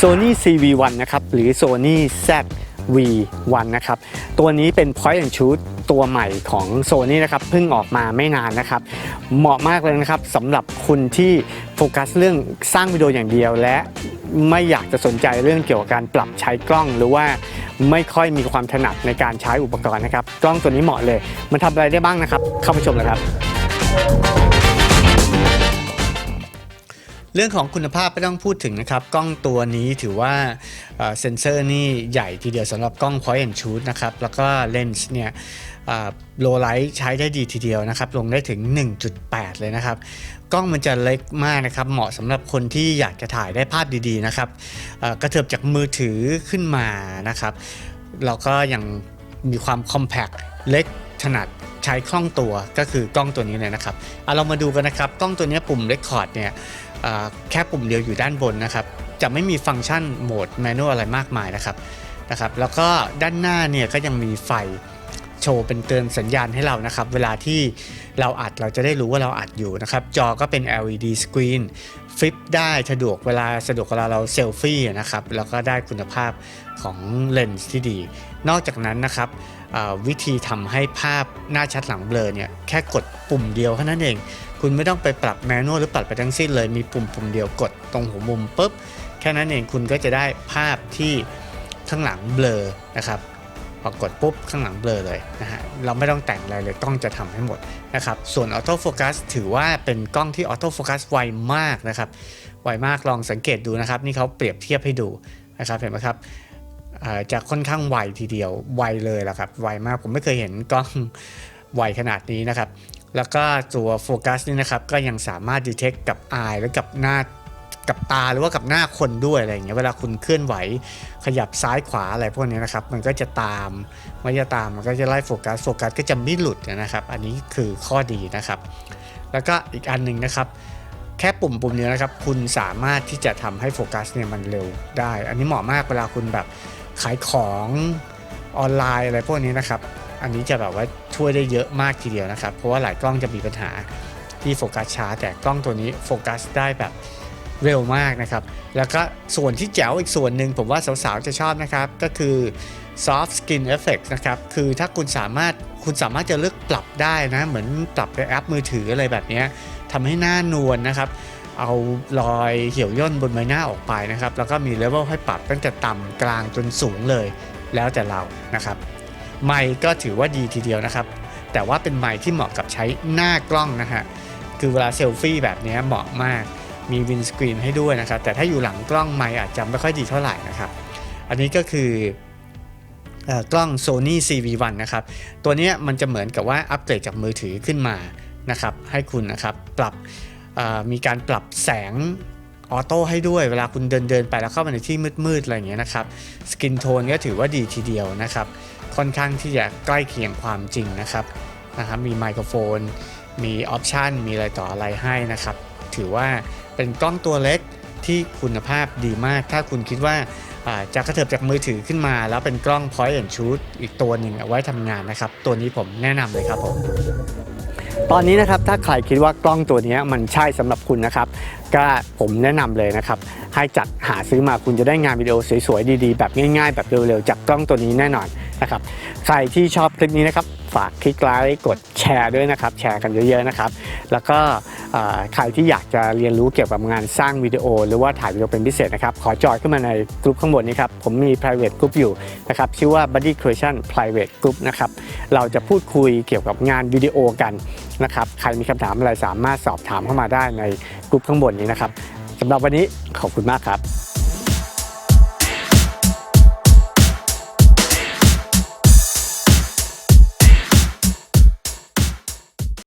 Sony CV1 นะครับ หรือ Sony ZV1 นะครับ ตัวนี้เป็น Point and Shoot ตัวใหม่ของ Sony นะครับ เพิ่งออกมาไม่นานนะครับ เหมาะมากเลยนะครับสำหรับคุณที่โฟกัสเรื่องสร้างวิดีโออย่างเดียวและไม่อยากจะสนใจเรื่องเกี่ยวกับการปรับใช้กล้องหรือว่า ไม่ค่อยมีความถนัดในการใช้อุปกรณ์นะครับ กล้องตัวนี้เหมาะเลย มันทำอะไรได้บ้างนะครับ เข้าไปชมเลยครับ เรื่องของคุณภาพไม่ต้องพูดถึงนะครับ กล้องตัวนี้ถือว่าเซนเซอร์นี่ใหญ่ทีเดียวสำหรับกล้อง Point and Shoot นะครับ แล้วก็เลนส์เนี่ยโลไลท์ใช้ได้ดีทีเดียวนะครับ ลงได้ถึง 1.8 เลยนะครับ กล้องมันจะเล็กมากนะครับ เหมาะสำหรับคนที่อยากจะถ่ายได้ภาพดีๆนะครับกระเถิบจากมือถือขึ้นมานะครับแล้วก็ยังมีความคอมแพคเล็กถนัด ใช้คล่องตัวก็คือกล้องตัวนี้เลยนะครับเอาเรามาดูกันนะครับกล้องตัวนี้ปุ่ม Record เนี่ยแค่ปุ่มเดียวอยู่ด้านบนนะครับจะไม่มีฟังก์ชันโหมดแมนนวลอะไรมากมายนะครับนะครับแล้วก็ด้านหน้าเนี่ยก็ยังมีไฟ โชว์เป็นเตือนสัญญาณให้เรานะครับ เวลาที่เราอัดเราจะได้รู้ว่าเราอัดอยู่นะครับ จอก็เป็น LED screen ฟลิปได้สะดวกเวลาสะดวกเวลาเราเซลฟี่นะครับ แล้วก็ได้คุณภาพของเลนส์ที่ดี นอกจากนั้นนะครับวิธีทำให้ภาพหน้าชัดหลังเบลอเนี่ยแค่กดปุ่มเดียวแค่นั้นเอง คุณไม่ต้องไปปรับแมนนวลหรือปรับไปทั้งสิ้นเลยมีปุ่มปุ่มเดียวกดตรงหัวมุมปุ๊บแค่นั้นเองคุณก็จะได้ภาพที่ข้างหลังเบลอนะครับ พอกดปุ๊บข้างหลังเบลอเลยนะฮะเราไม่ต้องแต่งอะไรเลยกล้องจะทำให้หมดนะครับส่วนออโต้โฟกัสถือว่าเป็นกล้องที่ออโต้โฟกัสไวมากนะครับไวมากลองสังเกตดูนะครับ นี่เขาเปรียบเทียบให้ดูนะครับเห็นไหมครับอ่อจะค่อนข้างไวทีเดียวไวเลยละครับไวมากผมไม่เคยเห็นกล้องไวขนาดนี้นะครับแล้วก็ตัวโฟกัสนี่นะครับก็ยังสามารถดีเทคกับ eye และกับหน้า กับตาหรือว่ากับหน้าคนด้วยอะไรอย่างเงี้ยเวลาคุณเคลื่อนไหวขยับซ้ายขวาอะไรพวกนี้นะครับ มันก็จะตามมันจะตามมันก็จะไล่โฟกัสโฟกัสก็จะไม่หลุดนะครับ อันนี้คือข้อดีนะครับ แล้วก็อีกอันหนึ่งนะครับ แค่ปุ่มปุ่มเดียนะครับ คุณสามารถที่จะทำให้โฟกัสเนี่ยมันเร็วได้ อันนี้เหมาะมากเวลาคุณแบบขายของออนไลน์อะไรพวกนี้นะครับ อันนี้จะแบบว่าช่วยได้เยอะมากทีเดียวนะครับ เพราะว่าหลายกล้องจะมีปัญหาที่โฟกัสช้าแต่กล้องตัวนี้โฟกัสได้แบบ เร็วมากนะครับ แล้วก็ส่วนที่แจ๋วอีกส่วนหนึ่งผมว่าสาวๆจะชอบนะครับ ก็คือ soft skin effect นะครับ คือถ้าคุณสามารถคุณสามารถจะเลือกปรับได้นะ เหมือนปรับในแอปมือถืออะไรแบบนี้ทำให้หน้านวลนะครับ เอารอยเหี่ยวย่นบนใบหน้าออกไปนะครับ แล้วก็มีเลเวลให้ปรับตั้งแต่ต่ำกลางจนสูงเลย แล้วแต่เรานะครับ ไมค์ก็ถือว่าดีทีเดียวนะครับ แต่ว่าเป็นไมค์ที่เหมาะกับใช้หน้ากล้องนะฮะ คือเวลาเซลฟี่แบบนี้เหมาะมาก มีวินสกรีนให้ด้วยนะครับ แต่ถ้าอยู่หลังกล้องไมค์อาจจะไม่ค่อยดีเท่าไหร่นะครับ อันนี้ก็คือเอ่อกล้อง Sony CV1 นะครับ ตัวนี้มันจะเหมือนกับว่าอัปเกรดจากมือถือขึ้นมานะครับ ให้คุณนะครับปรับมีการปรับแสงออโต้ให้ด้วยเวลาคุณเดินเดินไปแล้วเข้ามาในที่มืดๆอะไรอย่างเงี้ยนะครับสกินโทนก็ถือว่าดีทีเดียวนะครับ ค่อนข้างที่จะใกล้เคียงความจริงนะครับนะครับมีไมโครโฟน มีออปชันมีอะไรต่ออะไรให้นะครับ ถือว่า เป็นกล้องตัวเล็กที่คุณภาพดีมาก ถ้าคุณคิดว่าจะกระเถิบจากมือถือขึ้นมา แล้วเป็นกล้อง point and shoot อีกตัวหนึ่งเอาไว้ทำงานนะครับ ตัวนี้ผมแนะนำเลยครับผมตอนนี้นะครับถ้าใครคิดว่ากล้องตัวนี้มันใช่สำหรับคุณนะครับ ก็ผมแนะนำเลยนะครับ ให้จัดหาซื้อมาคุณจะได้งานวิดีโอสวยๆดีๆ แบบง่ายๆ แบบเร็วๆ จากกล้องตัวนี้แน่นอนนะครับ ใครที่ชอบคลิปนี้นะครับ ฝากคลิกไลค์กดแชร์ด้วยนะครับ แชร์กันเยอะๆนะครับ แล้วก็ ใครที่อยากจะเรียนรู้เกี่ยวกับงานสร้างวิดีโอ หรือว่าถ่ายวิดีโอเป็นพิเศษนะครับ ขอจอยขึ้นมาในกลุ่มข้างบนนี้ครับ ผมมี private group อยู่นะครับ ชื่อว่า Buddy Creation Private Group นะครับ เราจะพูดคุยเกี่ยวกับงานวิดีโอกันนะครับ ใครมีคำถามอะไรสามารถสอบถามเข้ามาได้ในกลุ่มข้างบนนี้นะครับสำหรับวันนี้ขอบคุณมากครับ